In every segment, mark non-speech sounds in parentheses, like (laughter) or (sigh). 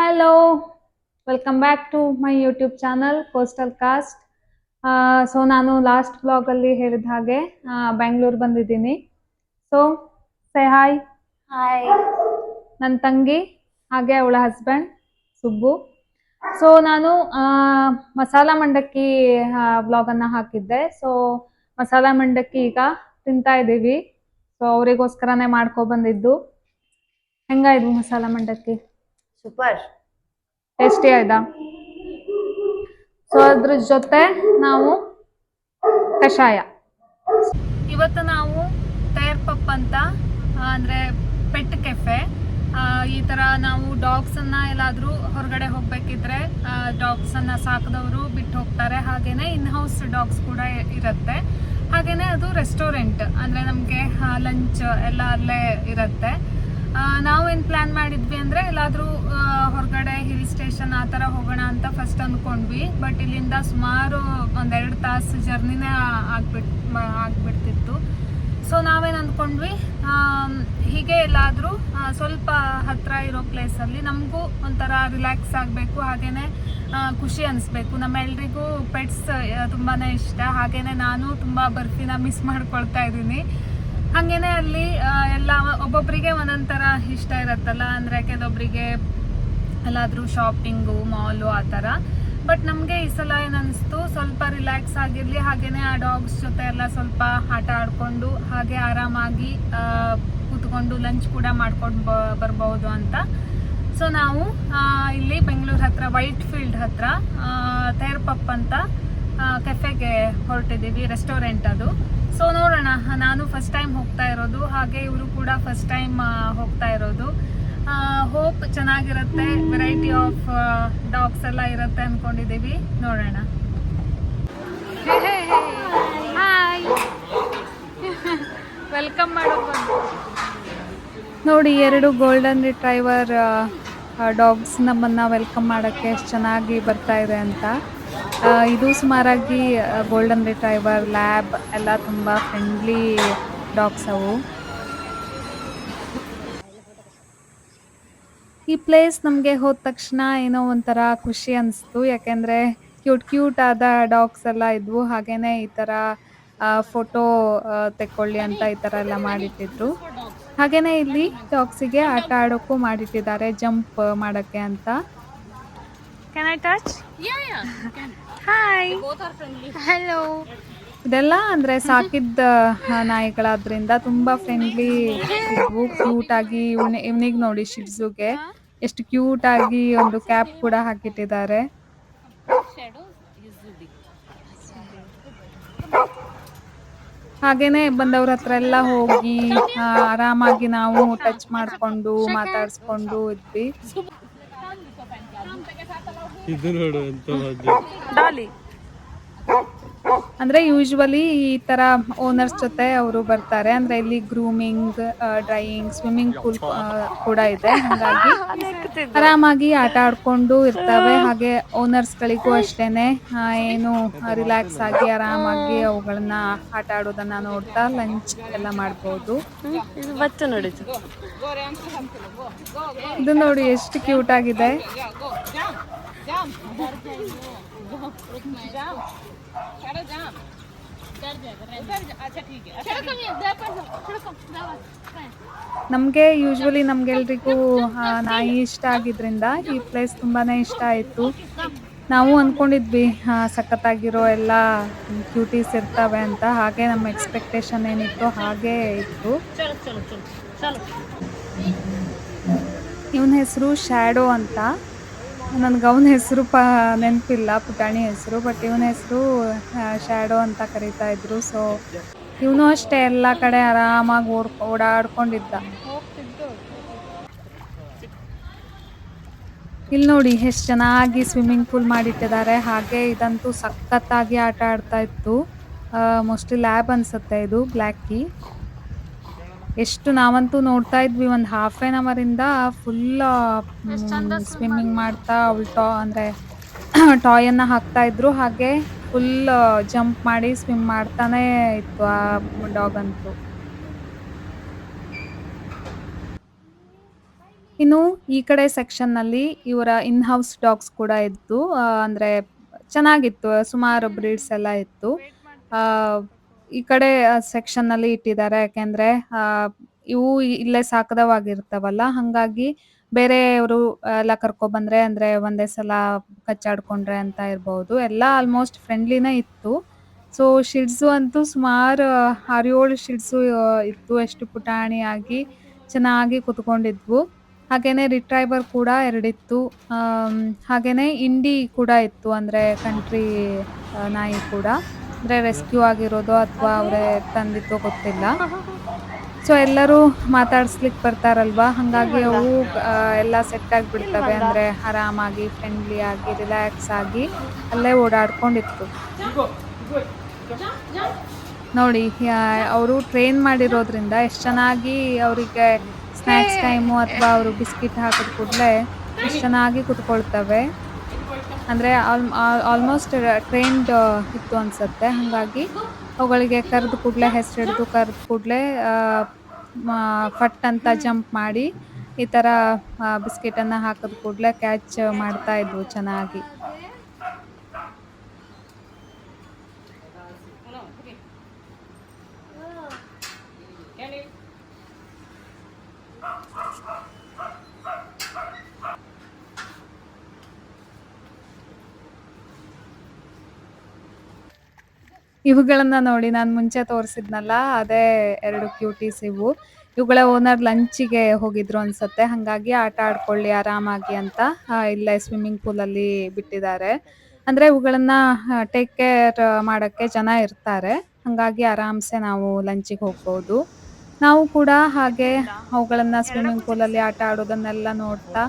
Hello welcome back to my YouTube channel coastal cast so ನಾನು last ಬ್ಲಾಗಲ್ಲಿ ಹೇಳಿದ ಹಾಗೆ ಬೆಂಗಳೂರು ಬಂದಿದ್ದೀನಿ. ಸೊ ಸೇ ಹಾಯ್ ಹಾಯ್ ನನ್ನ ತಂಗಿ ಹಾಗೆ ಅವಳ ಹಸ್ಬೆಂಡ್ ಸುಬ್ಬು. ಸೊ ನಾನು ಮಸಾಲ ಮಂಡಕ್ಕಿ ಬ್ಲಾಗನ್ನು ಹಾಕಿದ್ದೆ. ಸೊ ಮಸಾಲ ಮಂಡಕ್ಕಿ ಈಗ ತಿಂತಾ ಇದ್ದೀವಿ. ಸೊ ಅವರಿಗೋಸ್ಕರನೇ ಮಾಡ್ಕೊ ಬಂದಿದ್ದು. ಹೆಂಗಾಯ್ತು ಮಸಾಲ ಮಂಡಕ್ಕಿ? ಸೂಪರ್ ಟೇಸ್ಟಿ ಆಯ್ತಾ? ಸೊ ಅದ್ರ ಜೊತೆ ನಾವು ಕಷಾಯ. ಇವತ್ತು ನಾವು ಟೈರ್ ಪಪ್ ಅಂತ ಅಂದ್ರೆ ಪೆಟ್ ಕೆಫೆ. ಈ ತರ ನಾವು ಡಾಗ್ಸ್ ಅನ್ನ ಎಲ್ಲಾದ್ರೂ ಹೊರಗಡೆ ಹೋಗ್ಬೇಕಿದ್ರೆ ಡಾಗ್ಸ್ ಅನ್ನ ಸಾಕದವರು ಬಿಟ್ಟು ಹೋಗ್ತಾರೆ. ಹಾಗೇನೆ ಇನ್ ಹೌಸ್ ಡಾಗ್ಸ್ ಕೂಡ ಇರುತ್ತೆ. ಹಾಗೇನೆ ಅದು ರೆಸ್ಟೋರೆಂಟ್ ಅಂದ್ರೆ ನಮ್ಗೆ ಲಂಚ್ ಎಲ್ಲ ಅಲ್ಲೇ ಇರುತ್ತೆ. ನಾವೇನ್ ಪ್ಲ್ಯಾನ್ ಮಾಡಿದ್ವಿ ಅಂದರೆ ಎಲ್ಲಾದರೂ ಹೊರಗಡೆ ಹಿಲ್ ಸ್ಟೇಷನ್ ಆ ಥರ ಹೋಗೋಣ ಅಂತ ಫಸ್ಟ್ ಅಂದ್ಕೊಂಡ್ವಿ ಬಟ್ ಇಲ್ಲಿಂದ ಸುಮಾರು ಒಂದೆರಡು ತಾಸು ಜರ್ನಿನೇ ಆಗ್ಬಿಟ್ ಆಗ್ಬಿಡ್ತಿತ್ತು. ಸೊ ನಾವೇನು ಅಂದ್ಕೊಂಡ್ವಿ ಹೀಗೆ ಎಲ್ಲಾದರೂ ಸ್ವಲ್ಪ ಹತ್ತಿರ ಇರೋ ಪ್ಲೇಸಲ್ಲಿ ನಮಗೂ ಒಂಥರ ರಿಲ್ಯಾಕ್ಸ್ ಆಗಬೇಕು ಹಾಗೇ ಆ, ಖುಷಿ ಅನಿಸ್ಬೇಕು. ನಮ್ಮೆಲ್ರಿಗೂ ಪೆಟ್ಸ್ ತುಂಬಾ ಇಷ್ಟ. ಹಾಗೇ ನಾನು ತುಂಬ ಬರ್ಫಿನ ಮಿಸ್ ಮಾಡ್ಕೊಳ್ತಾ ಇದ್ದೀನಿ. ಹಾಗೇನೆ ಅಲ್ಲಿ ಎಲ್ಲ ಒಬ್ಬೊಬ್ಬರಿಗೆ ಒಂದೊಂದು ಥರ ಇಷ್ಟ ಇರತ್ತಲ್ಲ, ಅಂದರೆ ಕೆಲವೊಬ್ಬರಿಗೆ ಎಲ್ಲಾದರೂ ಶಾಪಿಂಗು ಮಾಲು ಆ ಥರ. ಬಟ್ ನಮಗೆ ಈ ಸಲ ಏನನ್ನಿಸ್ತು ಸ್ವಲ್ಪ ರಿಲ್ಯಾಕ್ಸ್ ಆಗಿರಲಿ, ಹಾಗೇನೆ ಆ ಡಾಗ್ಸ್ ಜೊತೆ ಎಲ್ಲ ಸ್ವಲ್ಪ ಆಟ ಆಡಿಕೊಂಡು, ಹಾಗೆ ಆರಾಮಾಗಿ ಕೂತ್ಕೊಂಡು ಲಂಚ್ ಕೂಡ ಮಾಡ್ಕೊಂಡು ಬ, ಬರ್ಬೋದು ಅಂತ. ಸೊ ನಾವು ಇಲ್ಲಿ ಬೆಂಗಳೂರು ಹತ್ರ ವೈಟ್ ಫೀಲ್ಡ್ ಹತ್ರ ತೇರ್ಪಪ್ ಅಂತ ಕೆಫೆಗೆ ಹೊರಟಿದ್ದೀವಿ ರೆಸ್ಟೋರೆಂಟ್ ಅದು. ಸೊ ನೋಡೋಣ. ನಾನು ಫಸ್ಟ್ ಟೈಮ್ ಹೋಗ್ತಾ ಇರೋದು. ಹಾಗೆ ಇವರು ಕೂಡ ಫಸ್ಟ್ ಟೈಮ್ ಹೋಗ್ತಾ ಇರೋದು. ಹೋಪ್ ಚೆನ್ನಾಗಿರುತ್ತೆ. ವೆರೈಟಿ ಆಫ್ ಡಾಗ್ಸ್ ಎಲ್ಲ ಇರುತ್ತೆ ಅನ್ಕೊಂಡಿದ್ದೀವಿ. ನೋಡೋಣ. ವೆಲ್ಕಮ್ (laughs) ಮಾಡೋದು ನೋಡಿ, ಎರಡು ಗೋಲ್ಡನ್ ರಿಟ್ರೈವರ್ ಡಾಗ್ಸ್ ನಮ್ಮನ್ನು ವೆಲ್ಕಮ್ ಮಾಡೋಕ್ಕೆ ಎಷ್ಟು ಚೆನ್ನಾಗಿ ಬರ್ತಾ ಇದೆ ಅಂತ. ಇದು ಸುಮಾರಾಗಿ ಗೋಲ್ಡನ್ ರಿಟ್ರೈವರ್ ಲ್ಯಾಬ್ ಎಲ್ಲ ತುಂಬ ಫ್ರೆಂಡ್ಲಿ ಡಾಗ್ಸ್ ಅವು. ಈ ಪ್ಲೇಸ್ ನಮಗೆ ಹೋದ ತಕ್ಷಣ ಏನೋ ಒಂಥರ ಖುಷಿ ಅನಿಸ್ತು. ಯಾಕೆಂದರೆ ಕ್ಯೂಟ್ ಕ್ಯೂಟ್ ಆದ ಡಾಗ್ಸ್ ಎಲ್ಲ ಇದ್ವು. ಹಾಗೇನೆ ಈ ಥರ ಫೋಟೋ ತೆಕ್ಕೊಳ್ಳಿ ಅಂತ ಈ ಥರ ಎಲ್ಲ ಮಾಡಿಟ್ಟಿದ್ರು. ಹಾಗೇನೆ ಇಲ್ಲಿ ಡಾಗ್ಸಿಗೆ ಆಟ ಆಡೋಕ್ಕೂ ಮಾಡಿಟ್ಟಿದ್ದಾರೆ ಜಂಪ್ ಮಾಡೋಕ್ಕೆ ಅಂತ. Can I touch hi hello ಇದೆಲ್ಲ ಅಂದ್ರೆ ಸಾಕಿದ್ದ ನಾಯಿಗಳಾದ್ರಿಂದ ತುಂಬಾ ಫ್ರೆಂಡ್ಲಿ ಕ್ಯೂಟ್ ಆಗಿ ಇವ್ನಿಗ್ ನೋಡಿ ಶಿಡ್ಸುಗೆ ಎಷ್ಟು ಕ್ಯೂಟ್ ಆಗಿ ಒಂದು ಕ್ಯಾಪ್ ಕೂಡ ಹಾಕಿಟ್ಟಿದ್ದಾರೆ. ಹಾಗೇನೆ ಬಂದವ್ರ ಹತ್ರ ಎಲ್ಲ ಹೋಗಿ ಆ, ಆರಾಮಾಗಿ ನಾವು ಟಚ್ ಮಾಡ್ಕೊಂಡು ಮಾತಾಡ್ಸ್ಕೊಂಡು ಇದ್ವಿ. ಇದು ನೋಡು ಅಂತ ಮದ್ದು ಅಂದ್ರೆ ಯೂಶ್ವಲಿ ಈ ತರ ಓನರ್ಸ್ ಜೊತೆ ಅವರು ಬರ್ತಾರೆ. ಅಂದ್ರೆ ಇಲ್ಲಿ ಗ್ರೂಮಿಂಗ್ ಡ್ರೈಯಿಂಗ್ ಸ್ವಿಮ್ಮಿಂಗ್ ಪೂಲ್ ಕೂಡ ಇದೆ. ಹಾಗಾಗಿ ಆರಾಮಾಗಿ ಆಟ ಆಡ್ಕೊಂಡು ಇರ್ತವೆ. ಹಾಗೆ ಓನರ್ಸ್ ಗಳಿಗೂ ಅಷ್ಟೇನೆ ಏನು ರಿಲ್ಯಾಕ್ಸ್ ಆಗಿ ಆರಾಮಾಗಿ ಅವುಗಳನ್ನ ಆಟ ಆಡೋದನ್ನ ನೋಡ್ತಾ ಲಂಚ್ ಎಲ್ಲ ಮಾಡಬಹುದು ಇದು ನೋಡಿ ಎಷ್ಟು ಕ್ಯೂಟ್ ಆಗಿದೆ. ನಮಗೆ ಯೂಶ್ವಲಿ ನಮ್ಗೆಲ್ರಿಗೂ ನಾಯಿ ಇಷ್ಟ ಆಗಿದ್ರಿಂದ ಈ ಪ್ಲೇಸ್ ತುಂಬಾ ಇಷ್ಟ ಆಯ್ತು. ನಾವು ಅಂದ್ಕೊಂಡಿದ್ವಿ ಸಖತ್ತಾಗಿರೋ ಎಲ್ಲ ಕ್ಯೂಟೀಸ್ ಇರ್ತವೆ ಅಂತ. ಹಾಗೆ ನಮ್ಮ ಎಕ್ಸ್ಪೆಕ್ಟೇಷನ್ ಏನಿತ್ತು ಹಾಗೆ ಇತ್ತು. ಇವನ ಹೆಸರು ಶ್ಯಾಡೋ ಅಂತ. ನನಗೆ ಅವನ ಹೆಸರು ಪ ನೆನಪಿಲ್ಲ, ಪುಟಾಣಿ ಹೆಸರು ಬಟ್ ಇವನ ಹೆಸರು ಶ್ಯಾಡೋ ಅಂತ ಕರೀತಾ ಇದ್ರು ಸೊ ಇವನು ಅಷ್ಟೇ ಎಲ್ಲ ಕಡೆ ಆರಾಮಾಗಿ ಓಡ್, ಓಡಾಡ್ಕೊಂಡಿದ್ದ. ಇಲ್ಲಿ ನೋಡಿ, ಎಷ್ಟು ಚೆನ್ನಾಗಿ ಸ್ವಿಮ್ಮಿಂಗ್ ಪೂಲ್ ಮಾಡಿಟ್ಟಿದ್ದಾರೆ, ಹಾಗೆ ಇದಂತೂ ಸಖತ್ತಾಗಿ ಆಟ ಆಡ್ತಾ ಇತ್ತು. ಮೋಸ್ಟ್ಲಿ ಲ್ಯಾಬ್ ಅನ್ಸುತ್ತೆ ಇದು ಬ್ಲ್ಯಾಕ್ ಕೀ ಎಷ್ಟು ನಾವಂತೂ ನೋಡ್ತಾ ಇದ್ವಿ ಒಂದು ಹಾಫ್ ಆನ್ ಅವರಿಂದ ಫುಲ್ ಸ್ವಿಮ್ಮಿಂಗ್ ಮಾಡ್ತಾ ಅವಳು ಟಾ ಅಂದರೆ ಟಾಯನ್ನ (clears throat) ಹಾಕ್ತಾ ಇದ್ರು ಹಾಗೆ ಫುಲ್ ಜಂಪ್ ಮಾಡಿ ಸ್ವಿಮ್ ಮಾಡ್ತಾನೆ ಇತ್ತು ಆ ಡಾಗ್ ಅಂತೂ. ಇನ್ನು ಈ ಕಡೆ ಸೆಕ್ಷನ್ನಲ್ಲಿ ಇವರ ಇನ್ ಹೌಸ್ ಡಾಗ್ಸ್ ಕೂಡ ಇತ್ತು ಅಂದ್ರೆ ಚೆನ್ನಾಗಿತ್ತು ಸುಮಾರು ಬ್ರೀಡ್ಸ್ ಎಲ್ಲ ಇತ್ತು. ಆ, ಈ ಕಡೆ ಸೆಕ್ಷನ್ ಅಲ್ಲಿ ಇಟ್ಟಿದ್ದಾರೆ. ಯಾಕೆಂದ್ರೆ ಇವು ಇಲ್ಲೇ ಸಾಕದವಾಗಿರ್ತಾವಲ್ಲ. ಹಂಗಾಗಿ ಬೇರೆಯವರು ಎಲ್ಲ ಕರ್ಕೊಬಂದ್ರೆ ಅಂದ್ರೆ ಒಂದೇ ಸಲ ಕಚ್ಚಾಡ್ಕೊಂಡ್ರೆ ಅಂತ ಇರ್ಬೋದು. ಎಲ್ಲ ಆಲ್ಮೋಸ್ಟ್ ಫ್ರೆಂಡ್ಲಿನೇ ಇತ್ತು. ಸೊ ಶಿಡ್ಸು ಅಂತೂ ಸುಮಾರು ಆರು ಏಳು ಶಿಡ್ಸು ಇತ್ತು. ಎಷ್ಟು ಪುಟಾಣಿಯಾಗಿ ಚೆನ್ನಾಗಿ ಕುತ್ಕೊಂಡಿದ್ವು. ಹಾಗೇನೆ ರಿಟ್ರೈವರ್ ಕೂಡ ಎರಡಿತ್ತು. ಹಾಗೇನೆ ಇಂಡಿ ಕೂಡ ಇತ್ತು. ಅಂದ್ರೆ ಕಂಟ್ರಿ ನಾಯಿ ಕೂಡ. ಅಂದ್ರೆ ರೆಸ್ಕ್ಯೂ ಆಗಿರೋದು ಅಥವಾ ಅವರೇ ತಂದಿತ್ತು ಗೊತ್ತಿಲ್ಲ. ಸೊ ಎಲ್ಲರೂ ಮಾತಾಡಿಸ್ಲಿಕ್ಕೆ ಬರ್ತಾರಲ್ವಾ? ಹಾಗಾಗಿ ಅವು ಎಲ್ಲ ಸೆಟ್ ಆಗಿಬಿಡ್ತವೆ. ಅಂದರೆ ಆರಾಮಾಗಿ ಫ್ರೆಂಡ್ಲಿ ಆಗಿ ರಿಲ್ಯಾಕ್ಸ್ ಆಗಿ ಅಲ್ಲೇ ಓಡಾಡ್ಕೊಂಡಿತ್ತು. ನೋಡಿ ಅವರು ಟ್ರೈನ್ ಮಾಡಿರೋದ್ರಿಂದ ಎಷ್ಟು ಚೆನ್ನಾಗಿ ಅವರಿಗೆ ಸ್ನ್ಯಾಕ್ಸ್ ಟೈಮು ಅಥವಾ ಅವರು ಬಿಸ್ಕಿಟ್ ಹಾಕಿದ ಕೂಡಲೇ ಎಷ್ಟು ಚೆನ್ನಾಗಿ ಕುತ್ಕೊಳ್ತವೆ. ಅಂದರೆ ಆಲ್ಮೋಸ್ಟ್ ಟ್ರೈನ್ಡ್ ಇತ್ತು ಅನಿಸುತ್ತೆ. ಹಾಗಾಗಿ ಅವುಗಳಿಗೆ ಕರೆದು ಕೂಡಲೇ ಹೆಸರು ಹಿಡಿದು ಕರೆದ ಕೂಡಲೇ ಫಟ್ ಅಂತ ಜಂಪ್ ಮಾಡಿ ಈ ಥರ ಬಿಸ್ಕೆಟನ್ನು ಹಾಕಿದ ಕೂಡಲೇ ಕ್ಯಾಚ್ ಮಾಡ್ತಾ ಇದ್ವು ಚೆನ್ನಾಗಿ. ಇವುಗಳನ್ನ ನೋಡಿ ನಾನು ಮುಂಚೆ ತೋರಿಸಿದ್ನಲ್ಲ, ಅದೇ ಎರಡು ಕ್ಯೂಟೀಸ್ ಇವು. ಇವುಗಳ ಓನರ್ ಲಂಚಿಗೆ ಹೋಗಿದ್ರು ಅನ್ಸತ್ತೆ, ಹಂಗಾಗಿ ಆಟ ಆಡ್ಕೊಳ್ಳಿ ಆರಾಮಾಗಿ ಅಂತ ಇಲ್ಲೇ ಸ್ವಿಮ್ಮಿಂಗ್ ಪೂಲಲ್ಲಿ ಬಿಟ್ಟಿದ್ದಾರೆ. ಅಂದ್ರೆ ಇವುಗಳನ್ನ ಟೇಕ್ ಕೇರ್ ಮಾಡಕ್ಕೆ ಜನ ಇರ್ತಾರೆ, ಹಂಗಾಗಿ ಆರಾಮ್ಸೆ ನಾವು ಲಂಚಿಗೆ ಹೋಗ್ಬೋದು. ನಾವು ಕೂಡ ಹಾಗೆ ಅವುಗಳನ್ನ ಸ್ವಿಮ್ಮಿಂಗ್ ಪೂಲಲ್ಲಿ ಆಟ ಆಡೋದನ್ನೆಲ್ಲ ನೋಡ್ತಾ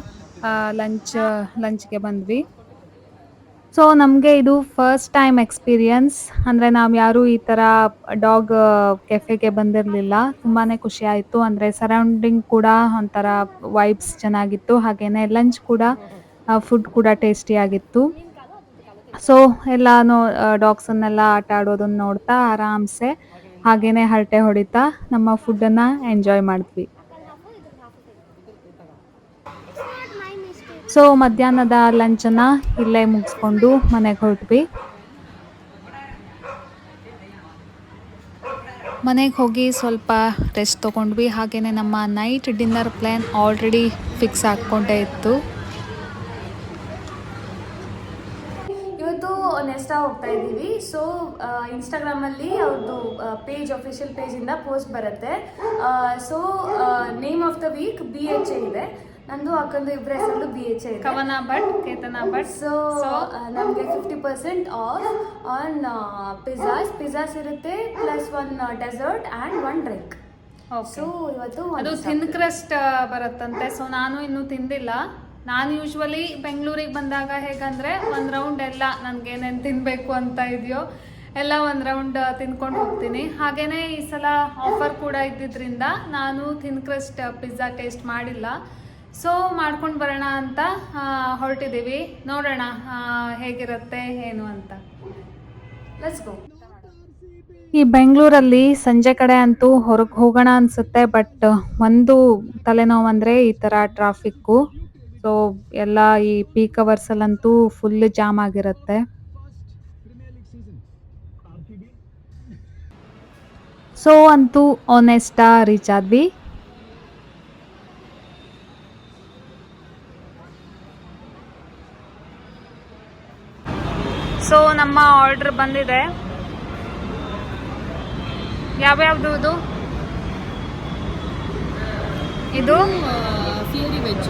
ಲಂಚ್ ಲಂಚ್ಗೆ ಬಂದ್ವಿ. ಸೊ ನಮಗೆ ಇದು ಫಸ್ಟ್ ಟೈಮ್ ಎಕ್ಸ್ಪೀರಿಯನ್ಸ್ ಅಂದರೆ ನಾವು ಯಾರೂ ಈ ಥರ ಡಾಗ್ ಕೆಫೆಗೆ ಬಂದಿರಲಿಲ್ಲ. ತುಂಬಾ ಖುಷಿ ಆಯಿತು. ಅಂದರೆ ಸರೌಂಡಿಂಗ್ ಕೂಡ ಒಂಥರ ವೈಬ್ಸ್ ಚೆನ್ನಾಗಿತ್ತು. ಹಾಗೆಯೇ ಲಂಚ್ ಕೂಡ ಫುಡ್ ಕೂಡ ಟೇಸ್ಟಿಯಾಗಿತ್ತು ಸೊ ಎಲ್ಲಾನು ಡಾಗ್ಸನ್ನೆಲ್ಲ ಆಟ ಆಡೋದನ್ನು ನೋಡ್ತಾ ಆರಾಮ್ಸೆ. ಹಾಗೆಯೇ ಹರಟೆ ಹೊಡಿತಾ ನಮ್ಮ ಫುಡ್ಡನ್ನು ಎಂಜಾಯ್ ಮಾಡಿದ್ವಿ. ಸೊ ಮಧ್ಯಾಹ್ನದ ಲಂಚನ್ನ ಇಲ್ಲೇ ಮುಗಿಸ್ಕೊಂಡು ಮನೆಗೆ ಹೊರಟ್ವಿ. ಮನೆಗೆ ಹೋಗಿ ಸ್ವಲ್ಪ ರೆಸ್ಟ್ ತೊಗೊಂಡ್ವಿ. ಹಾಗೆಯೇ ನಮ್ಮ night dinner plan already fix ಹಾಕ್ಕೊಂಡೇ ಇತ್ತು. ಇವತ್ತು ನೆಸ್ಟಾ ಹೋಗ್ತಾ ಇದ್ದೀವಿ. ಸೊ ಇನ್ಸ್ಟಾಗ್ರಾಮಲ್ಲಿ ಅವ್ರದ್ದು ಪೇಜ್ ಅಫಿಷಿಯಲ್ ಪೇಜಿಂದ ಪೋಸ್ಟ್ ಬರುತ್ತೆ. So name of the week B H A ಇದೆ. ನಂದು ಅಕ್ಕಂದು ಇಬ್ಬರ ಹೆಸರು B H I Kavana Bhat Ketana Bhat. So ನಮಗೆ fifty percent off on pizzas pizzas ಇರುತ್ತೆ plus one dessert and one drink so ಇವತ್ತು ಅದು ಥಿನ್ ಕ್ರಸ್ಟ್ ಬರುತ್ತಂತೆ. ಸೊ ನಾನು ಇನ್ನೂ ತಿಂದಿಲ್ಲ. ನಾನು ಯೂಶ್ವಲಿ ಬೆಂಗಳೂರಿಗೆ ಬಂದಾಗ ಹೇಗಂದ್ರೆ ಒಂದು ರೌಂಡ್ ಎಲ್ಲ ನನಗೆ ಏನೇನು ತಿನ್ನಬೇಕು ಅಂತ ಇದೆಯೋ ಎಲ್ಲ ಒಂದು ರೌಂಡ್ ತಿನ್ಕೊಂಡು ಹೋಗ್ತೀನಿ. ಹಾಗೇನೆ ಈ ಸಲ ಆಫರ್ ಕೂಡ ಇದ್ದಿದ್ದರಿಂದ ನಾನು ಥಿನ್ ಕ್ರಸ್ಟ್ ಪಿಜ್ಜಾ ಟೇಸ್ಟ್ ಮಾಡಿಲ್ಲ. ಸೊ ಮಾಡ್ಕೊಂಡು ಬರೋಣ ಅಂತ ಹೊರಟಿದ್ದೀವಿ. ನೋಡೋಣ ಹೇಗಿರುತ್ತೆ, ಏನು ಅಂತ. ಲೆಟ್ಸ್ ಈ ಬೆಂಗಳೂರಲ್ಲಿ ಸಂಜೆ ಕಡೆ ಅಂತೂ ಹೊರಗೆ ಹೋಗೋಣ ಅನ್ಸುತ್ತೆ ಬಟ್ ಒಂದು ತಲೆನೋವು ಅಂದರೆ ಈ ಥರ ಟ್ರಾಫಿಕ್ಕು ಸೊ ಎಲ್ಲ ಈ ಪೀಕ್ ಅವರ್ಸಲ್ಲಂತೂ ಫುಲ್ ಜಾಮ್ ಆಗಿರುತ್ತೆ. ಸೊ ಅಂತೂ ಆನೆಸ್ಟಾ ರೀಚ್ ಆದ್ವಿ. ಸೊ ನಮ್ಮ ಆರ್ಡರ್ ಬಂದಿದೆ. ಯಾವ್ಯಾವ್ದು ಇದು? ಇದು? ಫಿಯರಿ ವೆಜ್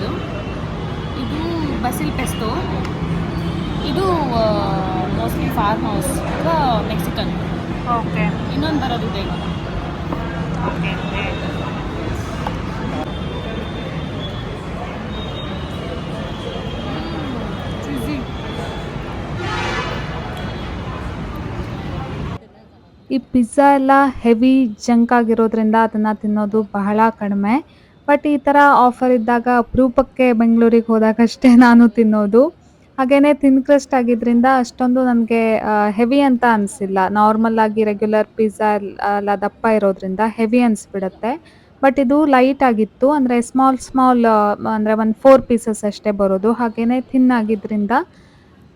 ಇದು ಬಸಿಲ್ ಪೆಸ್ಟೋ ಇದು mostly farm house Mexican okay ಇನ್ನೊಂದು ಬರೋದಿದೆ ಈಗ ಓಕೆ ಈ ಪಿಜ್ಜಾ ಎಲ್ಲ ಹೆವಿ ಜಂಕ್ ಆಗಿರೋದ್ರಿಂದ ಅದನ್ನ ತಿನ್ನೋದು ಬಹಳ ಕಡಿಮೆ. ಬಟ್ ಈ ಥರ ಆಫರ್ ಇದ್ದಾಗ ಅಪರೂಪಕ್ಕೆ ಬೆಂಗಳೂರಿಗೆ ಹೋದಾಗಷ್ಟೇ (laughs) ನಾನು ತಿನ್ನೋದು. ಹಾಗೇನೆ ತಿನ್ ಕ್ರಸ್ಟ್ ಆಗಿದ್ರಿಂದ ಅಷ್ಟೊಂದು ನನಗೆ ಹೆವಿ ಅಂತ ಅನಿಸಿಲ್ಲ. ನಾರ್ಮಲ್ ಆಗಿ ರೆಗ್ಯುಲರ್ ಪಿಜ್ಜಾ ಎಲ್ಲ ದಪ್ಪ ಇರೋದ್ರಿಂದ ಹೆವಿ ಅನಿಸ್ಬಿಡತ್ತೆ. ಬಟ್ ಇದು ಲೈಟ್ ಆಗಿತ್ತು. ಅಂದರೆ ಸ್ಮಾಲ್ ಸ್ಮಾಲ್ ಅಂದರೆ ಒಂದು ಫೋರ್ ಪೀಸಸ್ ಅಷ್ಟೇ ಬರೋದು. ಹಾಗೆಯೇ ಥಿನ್ ಆಗಿದ್ದರಿಂದ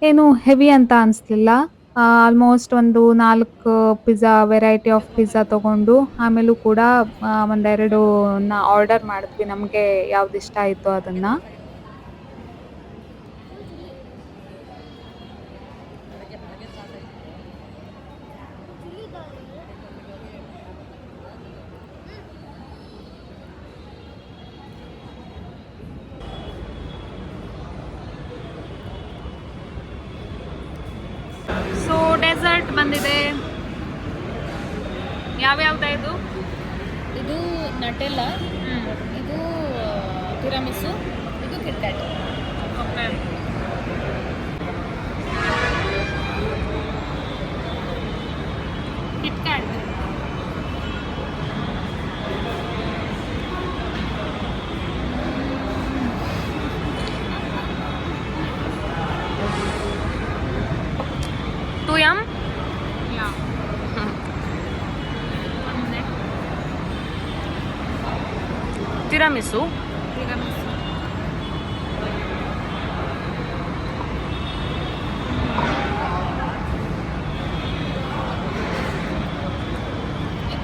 ಏನು ಹೆವಿ ಅಂತ ಅನಿಸ್ಲಿಲ್ಲ. ಆಲ್ಮೋಸ್ಟ್ ಒಂದು ನಾಲ್ಕು ಪಿಜ್ಜಾ ವೆರೈಟಿ ಆಫ್ ಪಿಜ್ಜಾ ತೊಗೊಂಡು ಆಮೇಲೂ ಕೂಡ ಒಂದೆರಡು ಆರ್ಡರ್ ಮಾಡಿದ್ವಿ. ನಮಗೆ ಯಾವ್ದು ಇಷ್ಟ ಆಯಿತು ಅದನ್ನು. ಬಂದಿದೆ? ಯಾವ್ಯಾವ್ದ ಇದು? ಇದು ನಟೆಲ್ಲ. ಇದು ತಿರಾಮಿಸು. ಇದು ಕಿಟ್ಕ್ಯಾಟ್ ಓಕೆ ತಿರಾಮಿಸು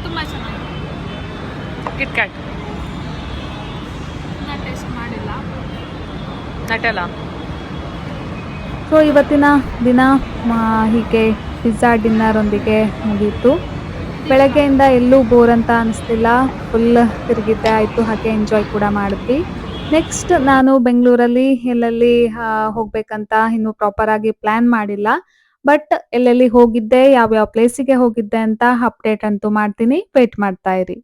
ತುಂಬ ಚೆನ್ನಾಗಿದೆ. ಕಿಟ್ಕ್ಯಾಟ್ ಟೇಸ್ಟ್ ಮಾಡಿಲ್ಲ. ನಟೆಲ್ಲ ಸೊ ಇವತ್ತಿನ ದಿನ ಹೀಗೆ ಪಿಜ್ಜಾ ಡಿನ್ನರೊಂದಿಗೆ ಮುಗೀತು. ಬೆಳಗ್ಗೆಯಿಂದ ಎಲ್ಲೂ ಬೋರ್ ಅಂತ ಅನಿಸ್ತಿಲ್ಲ. ಫುಲ್ ತಿರುಗಿದ್ದೆ, ಆಯಿತು, ಹಾಗೆ ಎಂಜಾಯ್ ಕೂಡ ಮಾಡಿದ್ವಿ. ನೆಕ್ಸ್ಟ್ ನಾನು ಬೆಂಗಳೂರಲ್ಲಿ ಎಲ್ಲೆಲ್ಲಿ ಹೋಗ್ಬೇಕಂತ ಇನ್ನೂ ಪ್ರಾಪರ್ ಆಗಿ ಪ್ಲಾನ್ ಮಾಡಿಲ್ಲ. ಬಟ್ ಎಲ್ಲೆಲ್ಲಿ ಹೋಗಿದ್ದೆ, ಯಾವ್ಯಾವ ಪ್ಲೇಸಿಗೆ ಹೋಗಿದ್ದೆ ಅಂತ ಅಪ್ಡೇಟ್ ಅಂತೂ ಮಾಡ್ತೀನಿ. ವೇಟ್ ಮಾಡ್ತಾ ಇರಿ.